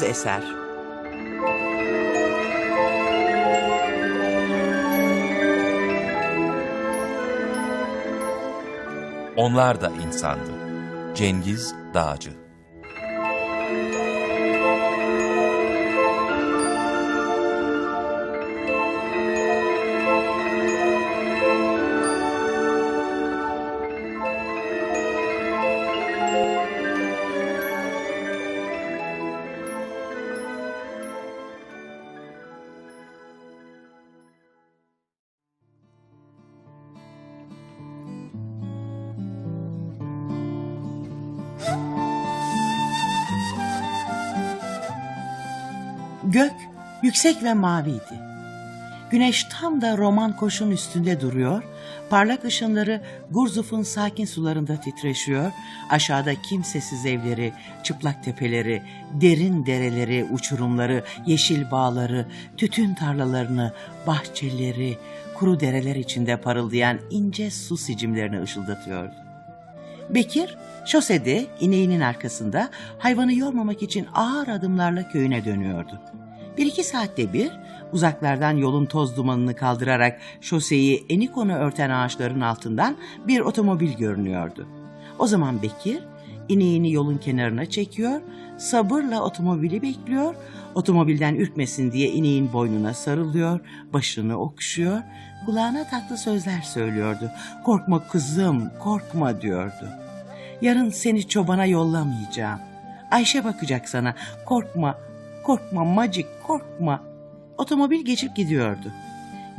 Bağımsız eser. Onlar da insandı. Cengiz Dağcı Gök yüksek ve maviydi. Güneş tam da roman koşun üstünde duruyor, parlak ışınları Gurzuf'un sakin sularında titreşiyor, aşağıda kimsesiz evleri, çıplak tepeleri, derin dereleri, uçurumları, yeşil bağları, tütün tarlalarını, bahçeleri, kuru dereler içinde parıldayan ince su sicimlerini ışıldatıyordu. Bekir şosede ineğinin arkasında hayvanı yormamak için ağır adımlarla köyüne dönüyordu. Bir iki saatte bir uzaklardan yolun toz dumanını kaldırarak şoseyi enikonu örten ağaçların altından bir otomobil görünüyordu. O zaman Bekir ineğini yolun kenarına çekiyor, sabırla otomobili bekliyor, otomobilden ürkmesin diye ineğin boynuna sarılıyor, başını okşuyor, kulağına tatlı sözler söylüyordu. Korkma kızım, korkma diyordu. Yarın seni çobana yollamayacağım. Ayşe bakacak sana. Korkma, korkma Macik, korkma. Otomobil geçip gidiyordu.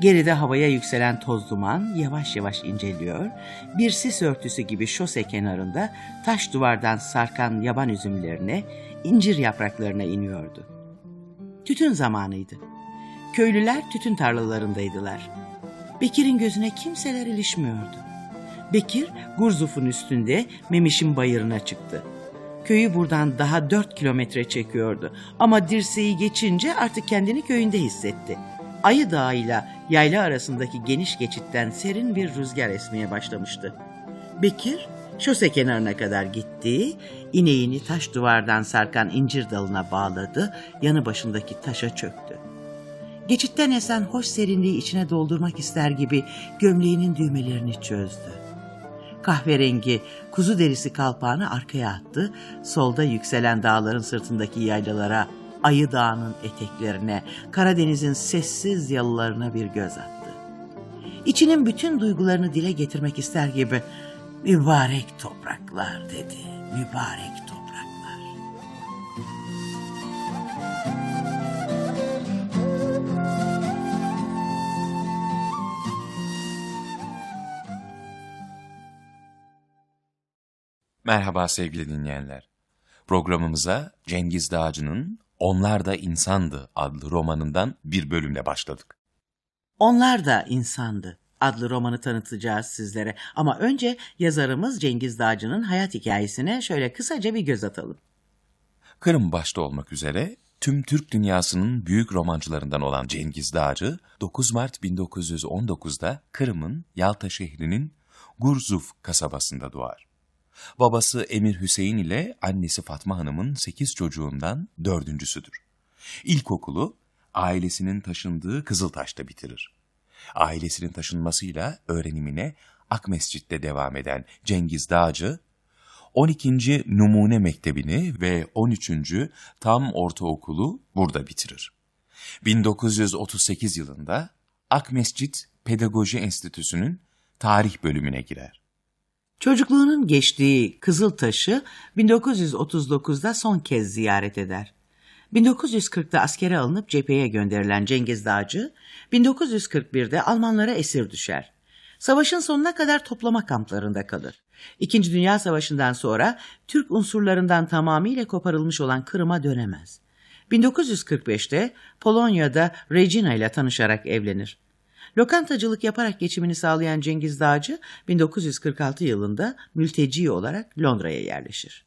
Geride havaya yükselen toz duman yavaş yavaş inceliyor. Bir sis örtüsü gibi şose kenarında taş duvardan sarkan yaban üzümlerine, incir yapraklarına iniyordu. Tütün zamanıydı. Köylüler tütün tarlalarındaydılar. Bekir'in gözüne kimseler ilişmiyordu. Bekir Gurzuf'un üstünde Memiş'in bayırına çıktı. Köyü buradan daha dört kilometre çekiyordu ama dirseği geçince artık kendini köyünde hissetti. Ayı Dağı ile yayla arasındaki geniş geçitten serin bir rüzgar esmeye başlamıştı. Bekir şose kenarına kadar gitti, ineğini taş duvardan sarkan incir dalına bağladı, yanı başındaki taşa çöktü. Geçitten esen hoş serinliği içine doldurmak ister gibi gömleğinin düğmelerini çözdü. Kahverengi kuzu derisi kalpağını arkaya attı, solda yükselen dağların sırtındaki yaylalara, Ayı Dağı'nın eteklerine, Karadeniz'in sessiz yalılarına bir göz attı. İçinin bütün duygularını dile getirmek ister gibi mübarek topraklar dedi, mübarek topraklar. Merhaba sevgili dinleyenler. Programımıza Cengiz Dağcı'nın Onlar da İnsandı adlı romanından bir bölümle başladık. Onlar da insandı adlı romanı tanıtacağız sizlere. Ama önce yazarımız Cengiz Dağcı'nın hayat hikayesine şöyle kısaca bir göz atalım. Kırım başta olmak üzere tüm Türk dünyasının büyük romancılarından olan Cengiz Dağcı, 9 Mart 1919'da Kırım'ın Yalta şehrinin Gurzuf kasabasında doğar. Babası Emir Hüseyin ile annesi Fatma Hanım'ın sekiz çocuğundan dördüncüsüdür. İlkokulu ailesinin taşındığı Kızıltaş'ta bitirir. Ailesinin taşınmasıyla öğrenimine Akmescit'te devam eden Cengiz Dağcı, 12. Numune Mektebi'ni ve 13. Tam Ortaokulu burada bitirir. 1938 yılında Akmescit Pedagoji Enstitüsü'nün tarih bölümüne girer. Çocukluğunun geçtiği Kızıltaş'ı 1939'da son kez ziyaret eder. 1940'da askere alınıp cepheye gönderilen Cengiz Dağcı, 1941'de Almanlara esir düşer. Savaşın sonuna kadar toplama kamplarında kalır. İkinci Dünya Savaşı'ndan sonra Türk unsurlarından tamamıyla koparılmış olan Kırım'a dönemez. 1945'te Polonya'da Regina ile tanışarak evlenir. Lokantacılık yaparak geçimini sağlayan Cengiz Dağcı 1946 yılında mülteci olarak Londra'ya yerleşir.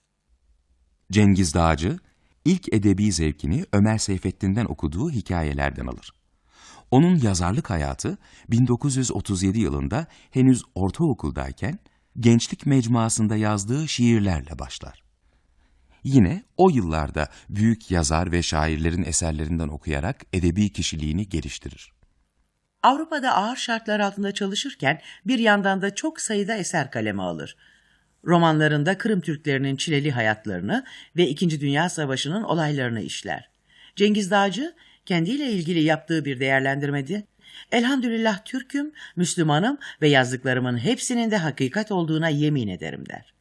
Cengiz Dağcı, ilk edebi zevkini Ömer Seyfettin'den okuduğu hikayelerden alır. Onun yazarlık hayatı 1937 yılında henüz ortaokuldayken gençlik mecmuasında yazdığı şiirlerle başlar. Yine o yıllarda büyük yazar ve şairlerin eserlerinden okuyarak edebi kişiliğini geliştirir. Avrupa'da ağır şartlar altında çalışırken bir yandan da çok sayıda eser kaleme alır. Romanlarında Kırım Türklerinin çileli hayatlarını ve İkinci Dünya Savaşı'nın olaylarını işler. Cengiz Dağcı kendiyle ilgili yaptığı bir değerlendirmede Elhamdülillah Türk'üm, Müslümanım ve yazdıklarımın hepsinin de hakikat olduğuna yemin ederim der.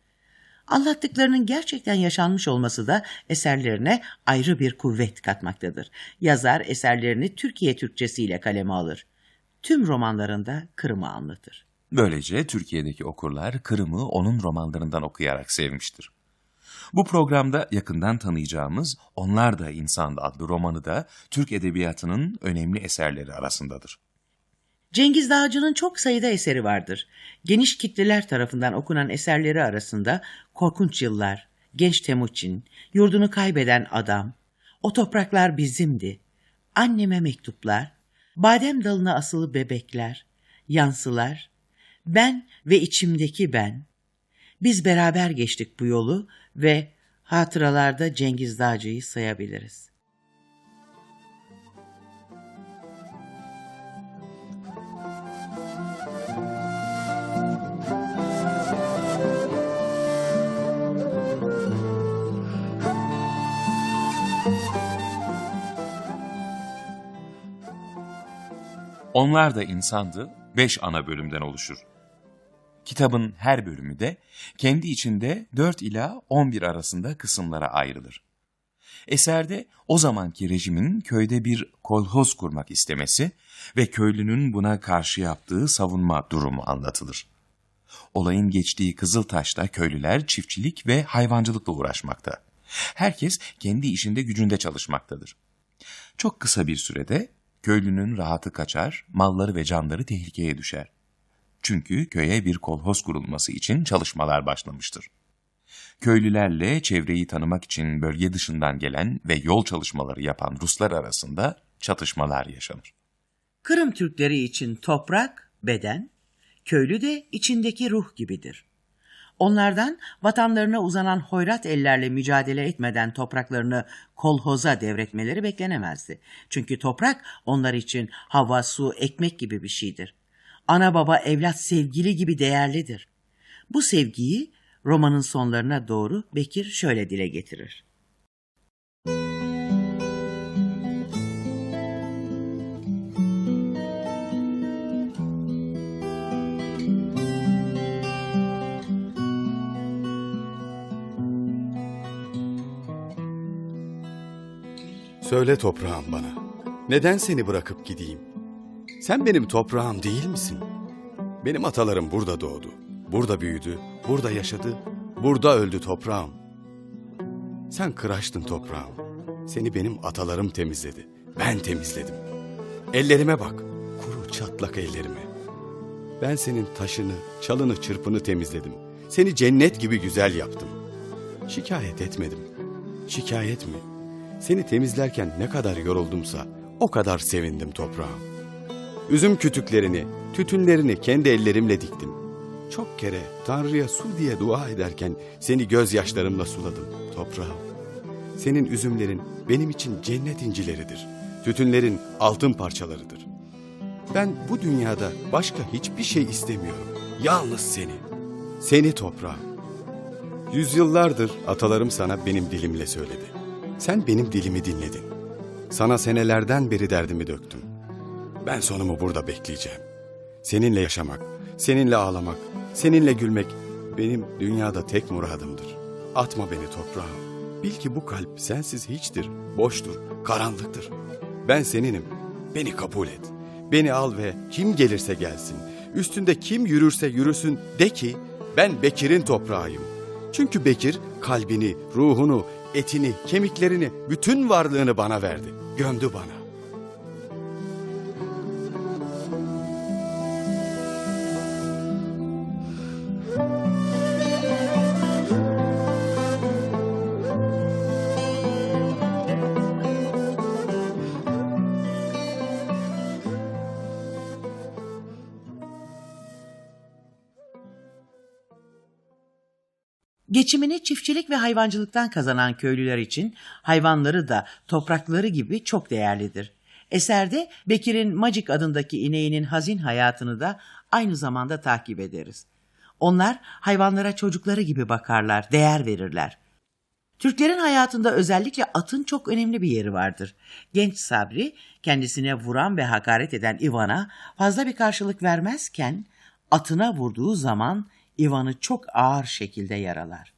Anlattıklarının gerçekten yaşanmış olması da eserlerine ayrı bir kuvvet katmaktadır. Yazar eserlerini Türkiye Türkçesiyle kaleme alır. Tüm romanlarında Kırım'ı anlatır. Böylece Türkiye'deki okurlar Kırım'ı onun romanlarından okuyarak sevmiştir. Bu programda yakından tanıyacağımız Onlar da İnsan adlı romanı da Türk Edebiyatı'nın önemli eserleri arasındadır. Cengiz Dağcı'nın çok sayıda eseri vardır. Geniş kitleler tarafından okunan eserleri arasında Korkunç Yıllar, Genç Temuçin, Yurdunu Kaybeden Adam, O Topraklar Bizimdi, Anneme Mektuplar, Badem Dalına Asılı Bebekler, Yansılar, Ben ve İçimdeki Ben, Biz beraber geçtik bu yolu ve hatıralarda Cengiz Dağcı'yı sayabiliriz. Onlar da insandı, beş ana bölümden oluşur. Kitabın her bölümü de kendi içinde 4 ila 11 arasında kısımlara ayrılır. Eserde o zamanki rejimin köyde bir kolhoz kurmak istemesi ve köylünün buna karşı yaptığı savunma durumu anlatılır. Olayın geçtiği Kızıltaş'ta köylüler çiftçilik ve hayvancılıkla uğraşmakta. Herkes kendi işinde gücünde çalışmaktadır. Çok kısa bir sürede köylünün rahatı kaçar, malları ve canları tehlikeye düşer. Çünkü köye bir kolhoz kurulması için çalışmalar başlamıştır. Köylülerle çevreyi tanımak için bölge dışından gelen ve yol çalışmaları yapan Ruslar arasında çatışmalar yaşanır. Kırım Türkleri için toprak, beden, köylü de içindeki ruh gibidir. Onlardan vatanlarına uzanan hoyrat ellerle mücadele etmeden topraklarını kolhoza devretmeleri beklenemezdi. Çünkü toprak onlar için hava, su, ekmek gibi bir şeydir. Ana baba evlat sevgili gibi değerlidir. Bu sevgiyi romanın sonlarına doğru Bekir şöyle dile getirir. Söyle toprağım bana. Neden seni bırakıp gideyim? Sen benim toprağım değil misin? Benim atalarım burada doğdu. Burada büyüdü, burada yaşadı, burada öldü toprağım. Sen kıraçtın toprağım. Seni benim atalarım temizledi. Ben temizledim. Ellerime bak, kuru çatlak ellerime. Ben senin taşını, çalını, çırpını temizledim. Seni cennet gibi güzel yaptım. Şikayet etmedim. Şikayet mi? Seni temizlerken ne kadar yoruldumsa o kadar sevindim toprağım. Üzüm kütüklerini, tütünlerini kendi ellerimle diktim. Çok kere Tanrı'ya su diye dua ederken seni gözyaşlarımla suladım toprağım. Senin üzümlerin benim için cennet incileridir. Tütünlerin altın parçalarıdır. Ben bu dünyada başka hiçbir şey istemiyorum. Yalnız seni. Seni toprağım. Yüzyıllardır atalarım sana benim dilimle söyledi. Sen benim dilimi dinledin. Sana senelerden beri derdimi döktüm. Ben sonumu burada bekleyeceğim. Seninle yaşamak, seninle ağlamak, seninle gülmek benim dünyada tek muradımdır. Atma beni toprağa. Bil ki bu kalp sensiz hiçtir, boştur, karanlıktır. Ben seninim. Beni kabul et. Beni al ve kim gelirse gelsin, üstünde kim yürürse yürüsün de ki ben Bekir'in toprağıyım. Çünkü Bekir kalbini, ruhunu, etini, kemiklerini, bütün varlığını bana verdi. Gömdü bana. Geçimini çiftçilik ve hayvancılıktan kazanan köylüler için hayvanları da toprakları gibi çok değerlidir. Eserde Bekir'in Macik adındaki ineğinin hazin hayatını da aynı zamanda takip ederiz. Onlar hayvanlara çocukları gibi bakarlar, değer verirler. Türklerin hayatında özellikle atın çok önemli bir yeri vardır. Genç Sabri kendisine vuran ve hakaret eden Ivan'a fazla bir karşılık vermezken atına vurduğu zaman Ivan'ı çok ağır şekilde yaralar.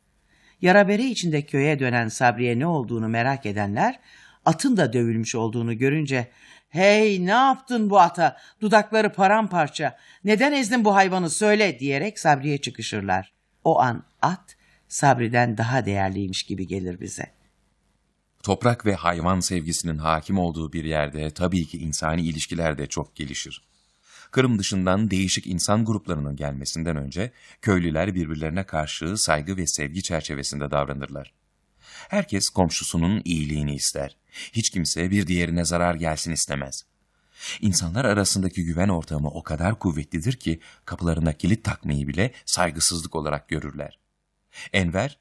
Yara bere içinde köye dönen Sabri'ye ne olduğunu merak edenler atın da dövülmüş olduğunu görünce ''Hey ne yaptın bu ata? Dudakları paramparça. Neden ezdin bu hayvanı söyle.'' diyerek Sabri'ye çıkışırlar. O an at Sabri'den daha değerliymiş gibi gelir bize. Toprak ve hayvan sevgisinin hakim olduğu bir yerde tabii ki insani ilişkiler de çok gelişir. Kırım dışından değişik insan gruplarının gelmesinden önce köylüler birbirlerine karşı saygı ve sevgi çerçevesinde davranırlar. Herkes komşusunun iyiliğini ister. Hiç kimse bir diğerine zarar gelsin istemez. İnsanlar arasındaki güven ortamı o kadar kuvvetlidir ki kapılarına kilit takmayı bile saygısızlık olarak görürler. Enver,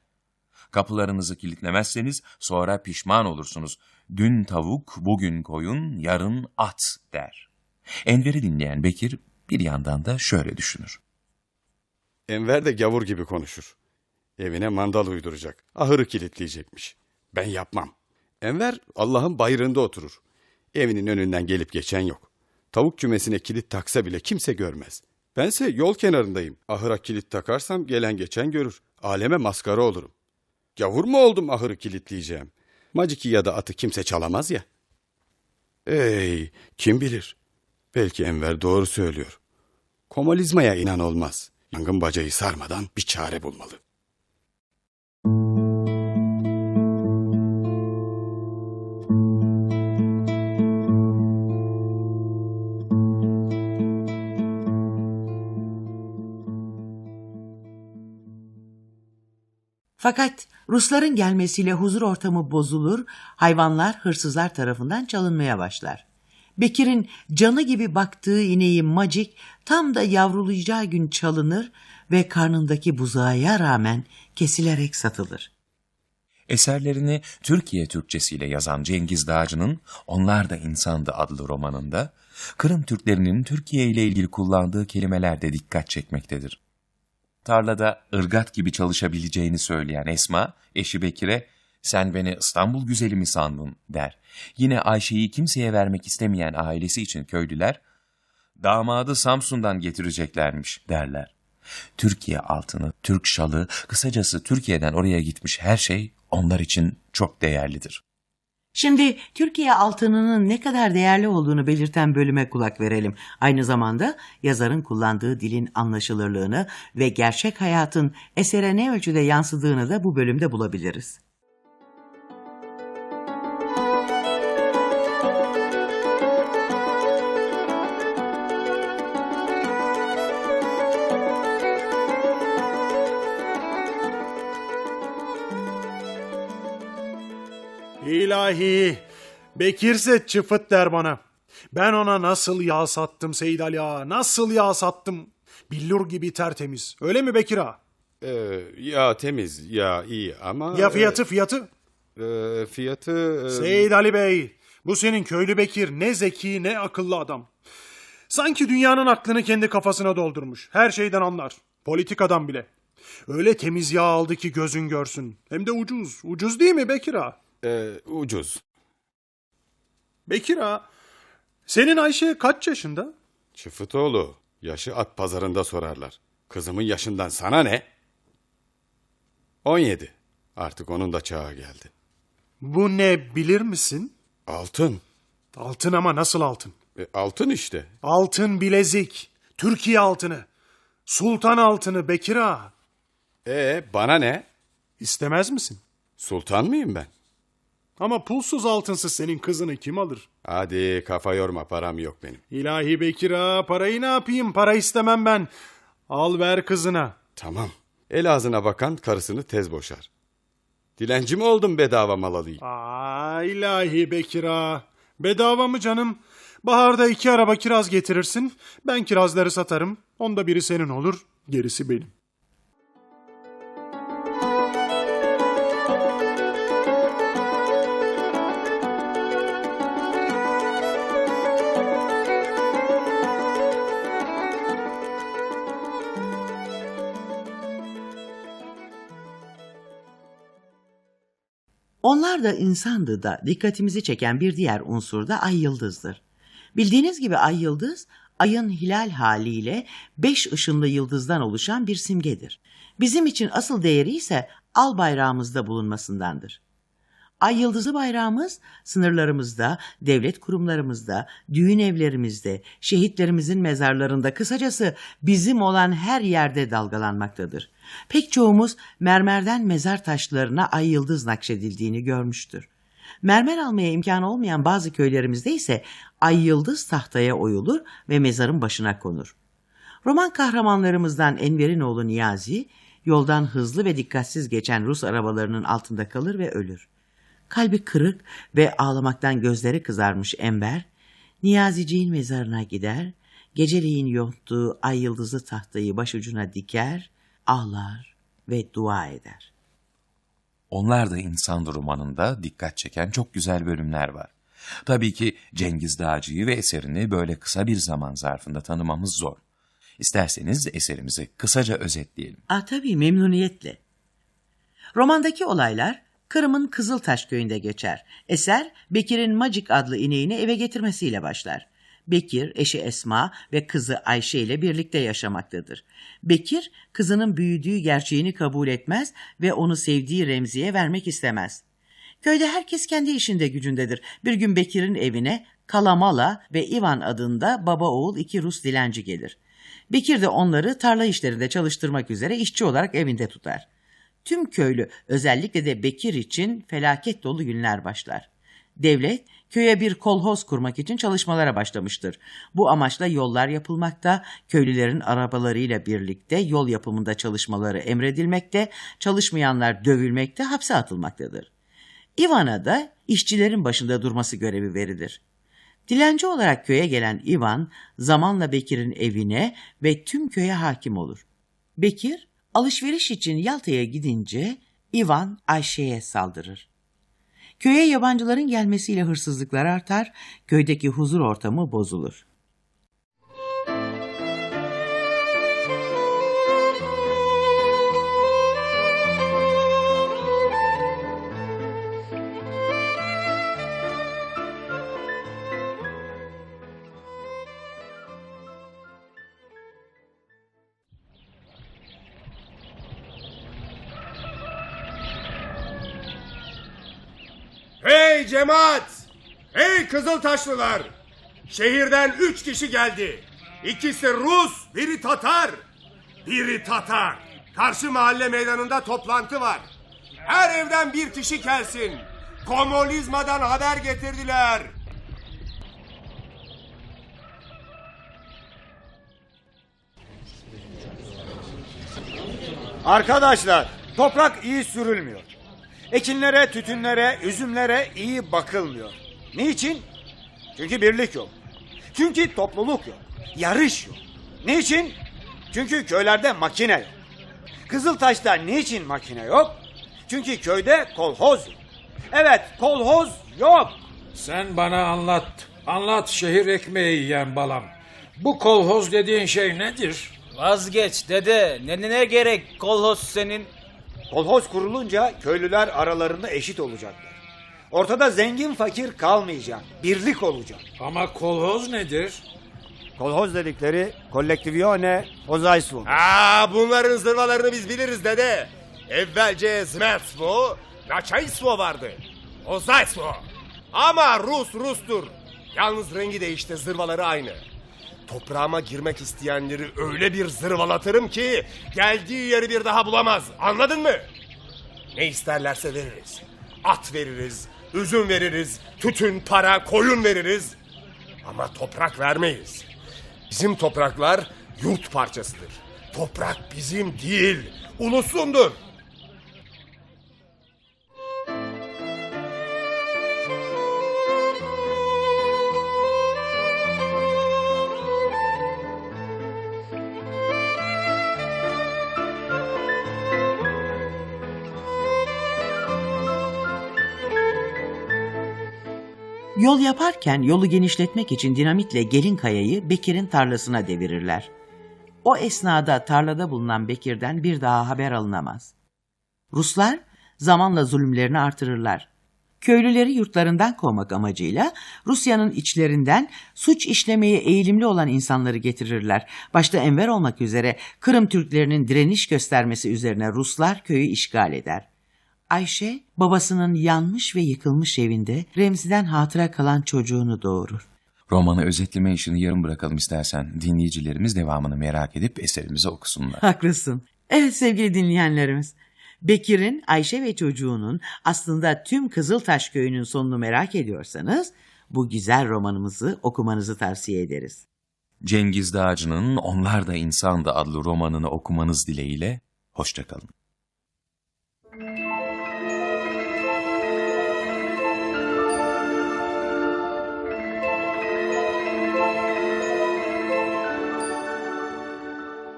kapılarınızı kilitlemezseniz sonra pişman olursunuz. Dün tavuk, bugün koyun, yarın at der. Enver'i dinleyen Bekir bir yandan da şöyle düşünür. Enver de gavur gibi konuşur. Evine mandal uyduracak. Ahırı kilitleyecekmiş. Ben yapmam. Enver Allah'ın bayrağında oturur. Evinin önünden gelip geçen yok. Tavuk kümesine kilit taksa bile kimse görmez. Bense yol kenarındayım. Ahıra kilit takarsam gelen geçen görür. Aleme maskara olurum. Gavur mu oldum ahırı kilitleyeceğim? Maciki ya da atı kimse çalamaz ya. Ey kim bilir. Belki Enver doğru söylüyor. Komalizmaya inan olmaz. Yangın bacayı sarmadan bir çare bulmalı. Fakat Rusların gelmesiyle huzur ortamı bozulur, hayvanlar hırsızlar tarafından çalınmaya başlar. Bekir'in canı gibi baktığı ineği Macik tam da yavrulayacağı gün çalınır ve karnındaki buzağıya rağmen kesilerek satılır. Eserlerini Türkiye Türkçesiyle yazan Cengiz Dağcı'nın Onlar da İnsandı adlı romanında, Kırım Türklerinin Türkiye ile ilgili kullandığı kelimeler de dikkat çekmektedir. Tarlada ırgat gibi çalışabileceğini söyleyen Esma, eşi Bekir'e sen beni İstanbul güzeli mi sandın der. Yine Ayşe'yi kimseye vermek istemeyen ailesi için köylüler, damadı Samsun'dan getireceklermiş derler. Türkiye altını, Türk şalı, kısacası Türkiye'den oraya gitmiş her şey onlar için çok değerlidir. Şimdi Türkiye altınının ne kadar değerli olduğunu belirten bölüme kulak verelim. Aynı zamanda yazarın kullandığı dilin anlaşılırlığını ve gerçek hayatın esere ne ölçüde yansıdığını da bu bölümde bulabiliriz. İlahi, Bekirse çıfıt der bana. Ben ona nasıl yağ sattım Seyid Ali Ağa, nasıl yağ sattım. Billur gibi tertemiz. Öyle mi Bekir Ağa? Ee, ya temiz, ya iyi ama... Ya fiyatı fiyatı? e, fiyatı... e, Seyid Ali Bey, bu senin köylü Bekir ne zeki ne akıllı adam. Sanki dünyanın aklını kendi kafasına doldurmuş. Her şeyden anlar. Politikadan bile. Öyle temiz yağ aldı ki gözün görsün. Hem de ucuz. Ucuz değil mi Bekir Ağa? E, ucuz. Bekir Ağa, senin Ayşe kaç yaşında? Çıfıtoğlu, yaşı at pazarında sorarlar. Kızımın yaşından sana ne? 17. Artık onun da çağı geldi. Bu ne bilir misin? Altın. Altın ama nasıl altın? E, altın işte. Altın bilezik. Türkiye altını. Sultan altını Bekir Ağa. E bana ne? İstemez misin? Sultan mıyım ben? Ama pulsuz altınsız senin kızını kim alır? Hadi kafa yorma param yok benim. İlahi Bekir Ağa parayı ne yapayım? Para istemem ben. Al ver kızına. Tamam. El ağzına bakan karısını tez boşar. Dilenci mi oldum bedava mal alayım? Aa ilahi Bekir Ağa. Bedava mı canım? Baharda iki araba kiraz getirirsin. Ben kirazları satarım. Onda biri senin olur. Gerisi benim. Onlar da insandı da dikkatimizi çeken bir diğer unsur da ay yıldızdır. Bildiğiniz gibi ay yıldız ayın hilal haliyle beş ışınlı yıldızdan oluşan bir simgedir. Bizim için asıl değeri ise al bayrağımızda bulunmasındandır. Ay yıldızı bayrağımız sınırlarımızda, devlet kurumlarımızda, düğün evlerimizde, şehitlerimizin mezarlarında kısacası bizim olan her yerde dalgalanmaktadır. Pek çoğumuz mermerden mezar taşlarına ay yıldız nakşedildiğini görmüştür. Mermer almaya imkanı olmayan bazı köylerimizde ise ay yıldız tahtaya oyulur ve mezarın başına konur. Roman kahramanlarımızdan Enver'in oğlu Niyazi, yoldan hızlı ve dikkatsiz geçen Rus arabalarının altında kalır ve ölür. Kalbi kırık ve ağlamaktan gözleri kızarmış Enver, Niyaziciğin mezarına gider, geceleyin yonttuğu ay yıldızı tahtayı başucuna diker, ağlar ve dua eder. Onlar da insan romanında dikkat çeken çok güzel bölümler var. Tabii ki Cengiz Dağcı'yı ve eserini böyle kısa bir zaman zarfında tanımamız zor. İsterseniz eserimizi kısaca özetleyelim. Ah tabii memnuniyetle. Romandaki olaylar Kırım'ın Kızıltaş köyünde geçer. Eser Bekir'in Magic adlı ineğini eve getirmesiyle başlar. Bekir, eşi Esma ve kızı Ayşe ile birlikte yaşamaktadır. Bekir, kızının büyüdüğü gerçeğini kabul etmez ve onu sevdiği Remzi'ye vermek istemez. Köyde herkes kendi işinde gücündedir. Bir gün Bekir'in evine Kalamala ve Ivan adında baba oğul iki Rus dilenci gelir. Bekir de onları tarla işlerinde çalıştırmak üzere işçi olarak evinde tutar. Tüm köylü özellikle de Bekir için felaket dolu günler başlar. Devlet köye bir kolhoz kurmak için çalışmalara başlamıştır. Bu amaçla yollar yapılmakta, köylülerin arabalarıyla birlikte yol yapımında çalışmaları emredilmekte, çalışmayanlar dövülmekte, hapse atılmaktadır. Ivan'a da işçilerin başında durması görevi verilir. Dilenci olarak köye gelen Ivan zamanla Bekir'in evine ve tüm köye hakim olur. Bekir alışveriş için Yalta'ya gidince Ivan Ayşe'ye saldırır. Köye yabancıların gelmesiyle hırsızlıklar artar, köydeki huzur ortamı bozulur. Cemaat! Hey Kızıltaşlılar! Şehirden üç kişi geldi. İkisi Rus, biri Tatar. Biri Tatar. Karşı mahalle meydanında toplantı var. Her evden bir kişi gelsin. Komünizmadan haber getirdiler. Arkadaşlar, toprak iyi sürülmüyor. Ekinlere, tütünlere, üzümlere iyi bakılmıyor. Niçin? Çünkü birlik yok. Çünkü topluluk yok. Yarış yok. Niçin? Çünkü köylerde makine yok. Kızıltaş'ta niçin makine yok? Çünkü köyde kolhoz yok. Evet, kolhoz yok. Sen bana anlat. Anlat şehir ekmeği yiyen balam. Bu kolhoz dediğin şey nedir? Vazgeç dede. Ne, ne, ne gerek kolhoz senin? Kolhoz kurulunca köylüler aralarında eşit olacaklar. Ortada zengin fakir kalmayacak. Birlik olacak. Ama kolhoz nedir? Kolhoz dedikleri kollektivione hozaystvo. Aa, bunların zırvalarını biz biliriz dede. Evvelce Zmerstvo, Naçaystvo vardı. Ozaystvo. Ama Rus Rus'tur. Yalnız rengi değişti zırvaları aynı. Toprağıma girmek isteyenleri öyle bir zırvalatırım ki geldiği yeri bir daha bulamaz. Anladın mı? Ne isterlerse veririz. At veririz, üzüm veririz, tütün, para, koyun veririz. Ama toprak vermeyiz. Bizim topraklar yurt parçasıdır. Toprak bizim değil, ulusundur. Yol yaparken yolu genişletmek için dinamitle gelin kayayı Bekir'in tarlasına devirirler. O esnada tarlada bulunan Bekir'den bir daha haber alınamaz. Ruslar zamanla zulümlerini artırırlar. köylüleri yurtlarından kovmak amacıyla Rusya'nın içlerinden suç işlemeye eğilimli olan insanları getirirler. Başta Enver olmak üzere Kırım Türklerinin direniş göstermesi üzerine Ruslar köyü işgal eder. Ayşe babasının yanmış ve yıkılmış evinde Remzi'den hatıra kalan çocuğunu doğurur. Romanı özetleme işini yarım bırakalım istersen. Dinleyicilerimiz devamını merak edip eserimizi okusunlar. Haklısın. Evet sevgili dinleyenlerimiz. Bekir'in Ayşe ve çocuğunun aslında tüm Kızıltaş köyünün sonunu merak ediyorsanız bu güzel romanımızı okumanızı tavsiye ederiz. Cengiz Dağcı'nın Onlar da İnsandı adlı romanını okumanız dileğiyle hoşçakalın.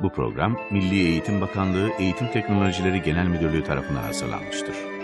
Bu program Milli Eğitim Bakanlığı Eğitim Teknolojileri Genel Müdürlüğü tarafından hazırlanmıştır.